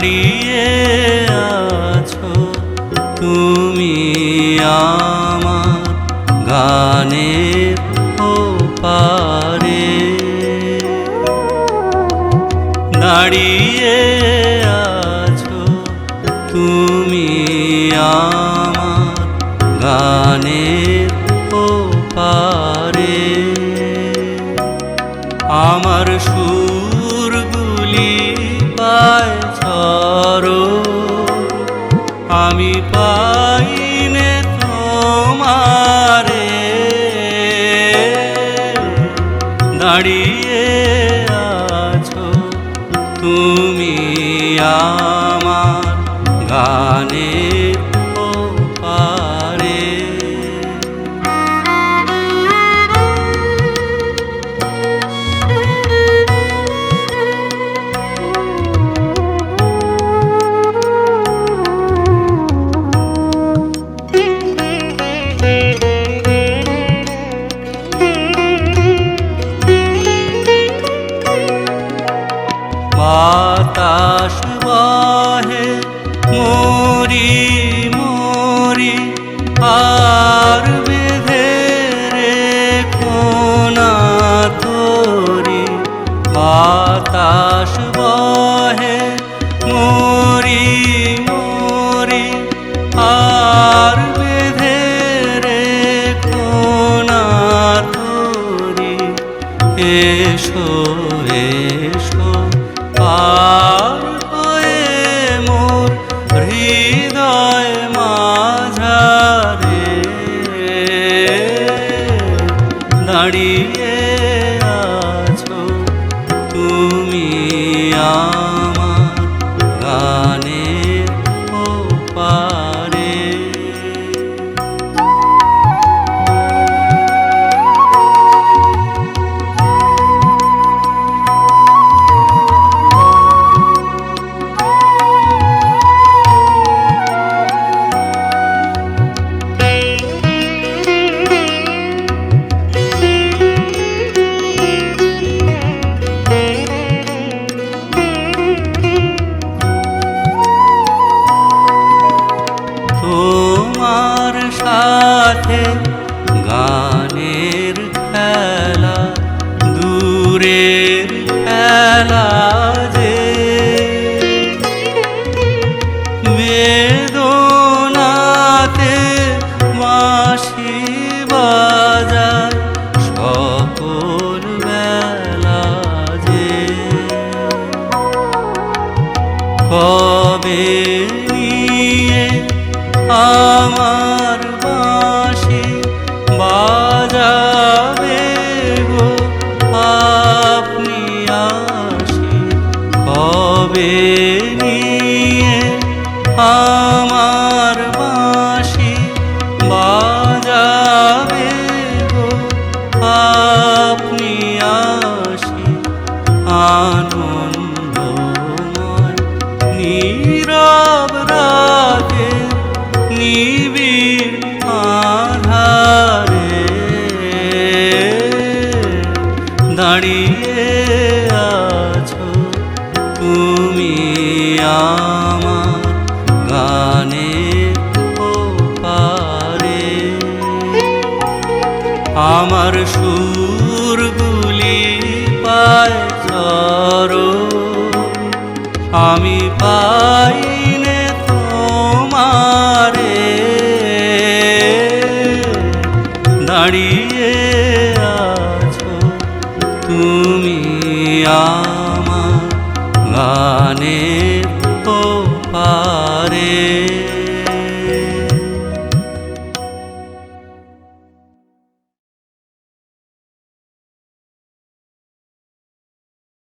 দাঁড়িয়ে আছো তুমি আমার ও পারে দাঁড়িয়ে আছো তুমি আমার গানের পারে আমার সুরগুলি আমি পাইনে তোমারে। দাঁড়িয়ে আছো তুমি আমার গানের মরি মরি দাঁড়িয়ে দূরের খেলা যে কবে নিয়ে আমার বাঁশি বাজাবে গো। আপনি আসি আনন্দময় নীরব রাতে নিবিড় আধারে দাঁড়িয়ে তুমি আমার গানে পারে আমার সুরগুলি পায় চর। আমি পাইনে তোমারে। দাঁড়িয়ে আছো তুমি আ